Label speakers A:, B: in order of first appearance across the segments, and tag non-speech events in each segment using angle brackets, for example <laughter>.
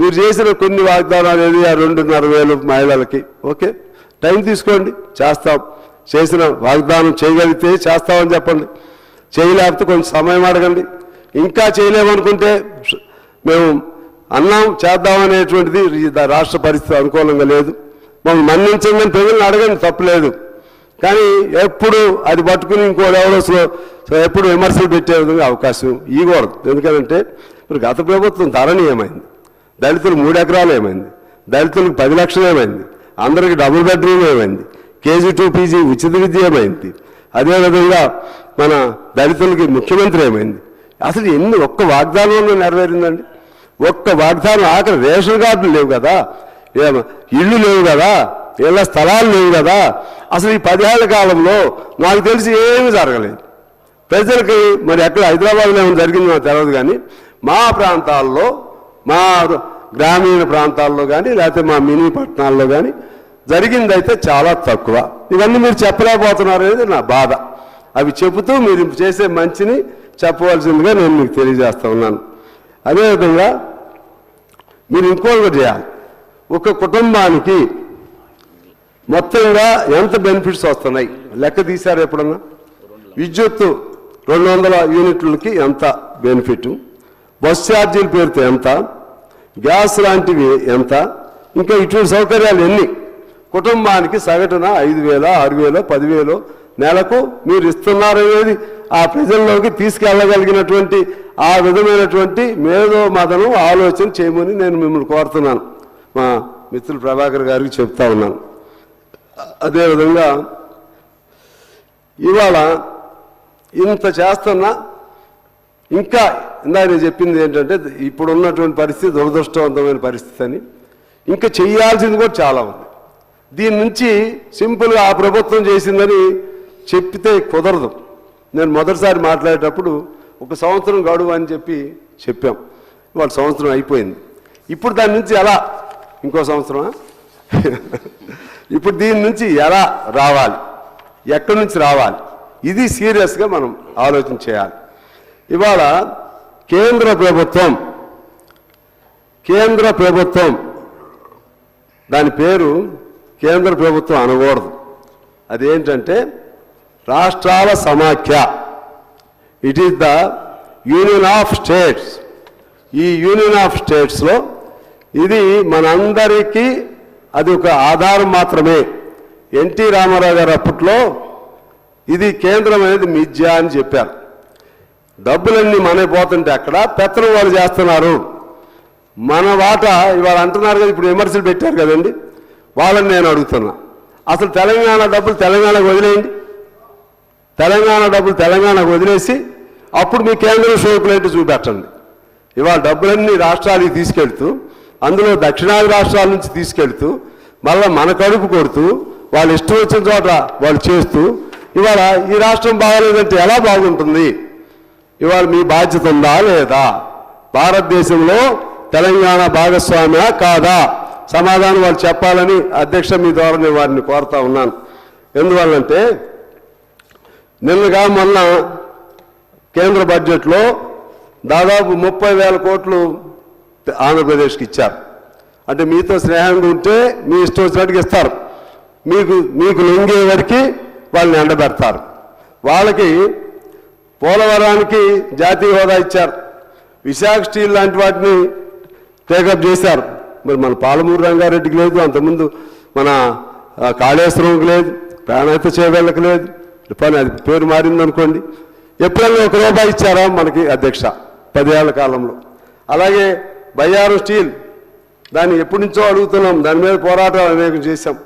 A: మీరు చేసిన కొన్ని వాగ్దానాలు ఏది ఆ రెండున్నర వేలు మహిళలకి. ఓకే? టైం తీసుకోండి. చేస్తాం. చేసిన వాగ్దానం చేయగలిగితే చేస్తామని చెప్పండి. చేయలేకపోతే కొంచెం సమయం అడగండి. ఇంకా చేయలేమనుకుంటే మేము అన్నాం చేద్దామనేటువంటిది రాష్ట్ర పరిస్థితి అనుకూలంగా లేదు. మమ్మల్ని మన్నించండి అని ప్రజలను అడగండి తప్పలేదు. కానీ ఎప్పుడు అది పట్టుకుని ఇంకో ఎవరో సో ఎప్పుడు విమర్శలు పెట్టే విధంగా అవకాశం ఇవ్వకూడదు. ఎందుకంటే ఇప్పుడు గత ప్రభుత్వం ధరణీయమైంది. దళితులు మూడు ఎకరాలు ఏమైంది? దళితులకు పది లక్షలు ఏమైంది? అందరికి డబుల్ బెడ్రూమ్ ఏమైంది? కేజీ టూ పీజీ ఉచిత విద్య ఏమైంది? అదేవిధంగా మన దళితులకి ముఖ్యమంత్రి ఏమైంది? అసలు ఎన్ని ఒక్క వాగ్దానంలో నెరవేరిందండి? ఒక్క వాగ్దానం ఆఖరి రేషన్ కార్డులు లేవు కదా? ఇళ్ళు లేవు కదా? ఇళ్ళ స్థలాలు లేవు కదా? అసలు ఈ పదిహేళ్ళ కాలంలో నాకు తెలిసి ఏమీ జరగలేదు. ప్రజలకి మరి ఎక్కడ హైదరాబాద్లో ఏమైనా జరిగిందో నాకు తెలియదు కానీ మా ప్రాంతాల్లో మా గ్రామీణ ప్రాంతాల్లో కానీ లేకపోతే మా మినీ పట్టణాల్లో కానీ జరిగిందైతే చాలా తక్కువ. ఇవన్నీ మీరు చెప్పలేకపోతున్నారు అనేది నా బాధ. అవి చెబుతూ మీరు చేసే మంచిని చెప్పవలసిందిగా నేను మీకు తెలియజేస్తా ఉన్నాను. అదేవిధంగా మీరు ఇంకొకటి చేయాలి. ఒక కుటుంబానికి మొత్తంగా ఎంత బెనిఫిట్స్ వస్తున్నాయి? లెక్క తీశారు ఎప్పుడన్నా? విద్యుత్తు రెండు వందల యూనిట్లకి ఎంత బెనిఫిట్? బస్ ఛార్జీల పేరుతో ఎంత? గ్యాస్ లాంటివి ఎంత? ఇంకా ఇటువంటి సౌకర్యాలు ఎన్ని? కుటుంబానికి సగటున ఐదు వేల ఆరు వేలో పదివేలు నెలకు మీరు ఇస్తున్నారనేది ఆ ప్రజల్లోకి తీసుకెళ్ళగలిగినటువంటి ఆ విధమైనటువంటి మేధో మదనం ఆలోచన చేయమని నేను మిమ్మల్ని కోరుతున్నాను. మా మిత్రులు ప్రభాకర్ గారికి చెప్తా ఉన్నాను. అదేవిధంగా ఇవాళ ఇంత చేస్తున్నా ఇంకా ఇందాక నేను చెప్పింది ఏంటంటే ఇప్పుడు ఉన్నటువంటి పరిస్థితి దురదృష్టవంతమైన పరిస్థితి అని. ఇంకా చేయాల్సింది కూడా చాలా ఉంది. దీని నుంచి సింపుల్గా ఆ ప్రభుత్వం చేసిందని చెప్పితే కుదరదు. నేను మొదటిసారి మాట్లాడేటప్పుడు ఒక సంవత్సరం గడువు అని చెప్పి చెప్పాం. వాళ్ళ సంవత్సరం అయిపోయింది. ఇప్పుడు దాని నుంచి ఎలా? ఇంకో సంవత్సరమా? <laughs> ఇప్పుడు దీని నుంచి ఎలా రావాలి? ఎక్కడి నుంచి రావాలి? ఇది సీరియస్గా మనం ఆలోచన చేయాలి. ఇవాళ కేంద్ర ప్రభుత్వం కేంద్ర ప్రభుత్వం దాని పేరు కేంద్ర ప్రభుత్వం అనకూడదు. అదేంటంటే రాష్ట్రాల సమాఖ్య. It is the union of states ఈ యూనియన్ ఆఫ్ స్టేట్స్లో ఇది మనందరికీ అది ఒక ఆధారం మాత్రమే. ఎన్టీ రామారావు గారు అప్పట్లో ఇది కేంద్రం అనేది మిథ్యా అని చెప్పారు. డబ్బులన్నీ మనకి పోతుంటే అక్కడ పెత్తనం వాళ్ళు చేస్తున్నారు. మన వాట ఇవాళ అంటున్నారు కదా ఇప్పుడు విమర్శలు పెట్టారు కదండి. వాళ్ళని నేను అడుగుతున్నా. అసలు తెలంగాణ డబ్బులు తెలంగాణకు వదిలేయండి. తెలంగాణ డబ్బులు తెలంగాణకు వదిలేసి అప్పుడు మీ కేంద్రం షోకులేంటి చూపెట్టండి. ఇవాళ డబ్బులన్నీ రాష్ట్రాలకి తీసుకెళ్తూ అందులో దక్షిణాది రాష్ట్రాల నుంచి తీసుకెళ్తూ మళ్ళీ మన కడుపు కొడుతూ వాళ్ళు ఇష్టం వచ్చిన చోట వాళ్ళు చేస్తూ ఇవాళ ఈ రాష్ట్రం బాగలేదంటే ఎలా బాగుంటుంది? ఇవాళ మీ బాధ్యత ఉందా లేదా? భారతదేశంలో తెలంగాణ భాగస్వామ్య కాదా? సమాధానం వాళ్ళు చెప్పాలని అధ్యక్ష మీ ద్వారా నేను వారిని కోరుతా ఉన్నాను. ఎందువల్లంటే నిన్నగా మొన్న కేంద్ర బడ్జెట్లో దాదాపు ముప్పై వేల కోట్లు ఆంధ్రప్రదేశ్కి ఇచ్చారు. అంటే మీతో స్నేహంగా ఉంటే మీ ఇష్టం వచ్చినట్టుగా ఇస్తారు. మీకు మీకు లొంగే వరకు వాళ్ళని ఎండబెడతారు. వాళ్ళకి పోలవరానికి జాతీయ హోదా ఇచ్చారు. విశాఖ స్టీల్ లాంటి వాటిని టేకప్ చేశారు. మరి మన పాలమూరు రంగారెడ్డికి లేదు అంతకుముందు మన కాళేశ్వరంకి లేదు ప్రాణాయత చేవేళ్ళకి లేదు. పని అది పేరు మారిందనుకోండి. ఎప్పుడైనా ఒక రూపాయి ఇచ్చారా మనకి అధ్యక్ష పదేళ్ళ కాలంలో? అలాగే బయ్యారం స్టీల్ దాన్ని ఎప్పటి నుంచో అడుగుతున్నాం. దాని మీద పోరాటం అనేకం చేశాం.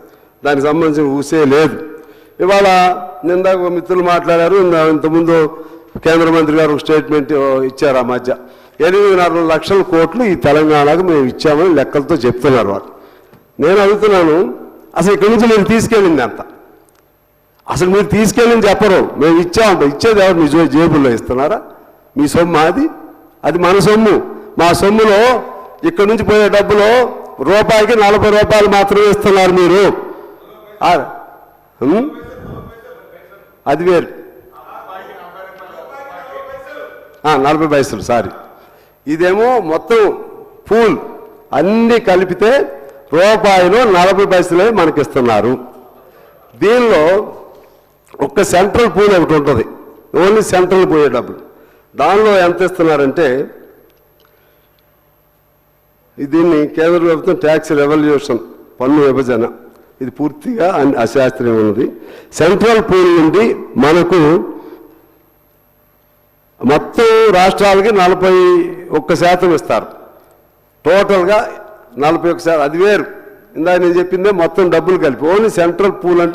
A: దానికి సంబంధించిన ఊసే లేదు. ఇవాళ నిందాక ఒక మిత్రులు మాట్లాడారు. ఇంతకుముందు కేంద్ర మంత్రి గారు స్టేట్మెంట్ ఇచ్చారు ఆ మధ్య. ఎనిమిదిన్నర లక్షల కోట్లు ఈ తెలంగాణకు మేము ఇచ్చామని లెక్కలతో చెప్తున్నారు వాళ్ళు. నేను అడుగుతున్నాను అసలు ఇక్కడి నుంచి మీరు తీసుకెళ్ళింది ఎంత? అసలు మీరు తీసుకెళ్ళింది చెప్పరు. మేము ఇచ్చామంట ఇచ్చేది ఎవరు? మీ జేబుల్లో ఇస్తున్నారా? మీ సొమ్ము అది? అది మన సొమ్ము. మా సొమ్ములో ఇక్కడి నుంచి పోయే డబ్బులో రూపాయికి నలభై రూపాయలు మాత్రమే ఇస్తున్నారు మీరు. అది వేరు ఆ, నలభై పైసలు సారీ. ఇదేమో మొత్తం పూల్. అన్నీ కలిపితే రూపాయలు నలభై పైసలే మనకిస్తున్నారు. దీనిలో ఒక సెంట్రల్ పూల్ ఒకటి ఉంటుంది. ఓన్లీ సెంట్రల్ పోయే డబ్బులు. దానిలో ఎంత ఇస్తున్నారంటే దీన్ని కేంద్ర ప్రభుత్వం ట్యాక్స్ రెవల్యూషన్ పన్ను విభజన. ఇది పూర్తిగా అన్- అశాస్త్రీయం ఉన్నది. సెంట్రల్ పూల్ నుండి మనకు మొత్తం రాష్ట్రాలకి నలభై ఒక్క శాతం ఇస్తారు. టోటల్గా నలభై ఒక్క శాతం. అది వేరు. ఇందాక నేను చెప్పిందే మొత్తం డబ్బులు కలిపి. ఓన్లీ సెంట్రల్ పూల్ అంటే